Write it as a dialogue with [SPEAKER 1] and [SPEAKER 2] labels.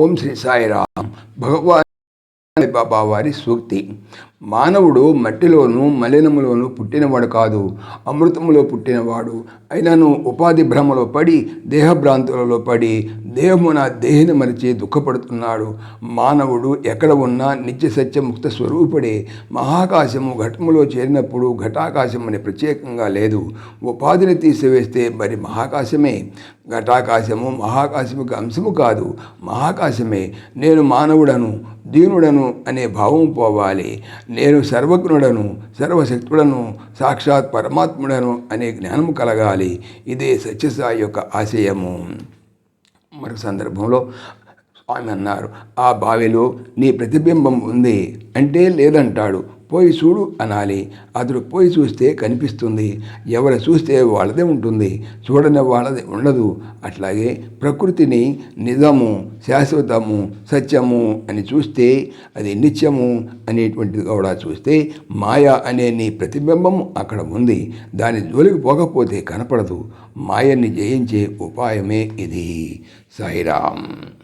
[SPEAKER 1] ఓం శ్రీ సాయిరామ్. భగవాన్ బాబా వారి సూక్తి. మానవుడు మట్టిలోను మలినములోను పుట్టినవాడు కాదు. అమృతములో పుట్టినవాడు. అయినను ఉపాధి భ్రమలో పడి దేహభ్రాంతులలో పడి దేహమున దేహిని మరిచి దుఃఖపడుతున్నాడు. మానవుడు ఎక్కడ ఉన్నా నిత్య సత్యముక్త స్వరూపుడే. మహాకాశము ఘటములో చేరినప్పుడు ఘటాకాశం అని ప్రత్యేకంగా లేదు. ఉపాధిని తీసివేస్తే మరి మహాకాశమే. ఘటాకాశము మహాకాశముకి అంశము కాదు మహాకాశమే. నేను మానవుడను దీనుడను అనే భావం పోవాలి. నేను సర్వజ్ఞుడను సర్వశక్తుడను సాక్షాత్ పరమాత్ముడను అనే జ్ఞానము కలగాలి. ఇదే సత్యసాయి యొక్క ఆశయము. మరొక సందర్భంలో ఆమె అన్నారు ఆ బావిలో నీ ప్రతిబింబం ఉంది అంటే లేదంటాడు. పోయి చూడు అనాలి. అతడు పోయి చూస్తే కనిపిస్తుంది ఎవరు చూస్తే వాళ్ళదే ఉంటుంది చూడని వాళ్ళది ఉండదు. అట్లాగే ప్రకృతిని నిజము శాశ్వతము సత్యము అని చూస్తే అది నిత్యము అనేటువంటిది కూడా చూస్తే మాయ అనే నీ ప్రతిబింబం అక్కడ ఉంది. దాని జోలికి పోకపోతే కనపడదు. మాయని జయించే ఉపాయమే ఇది. సాయిరామ్.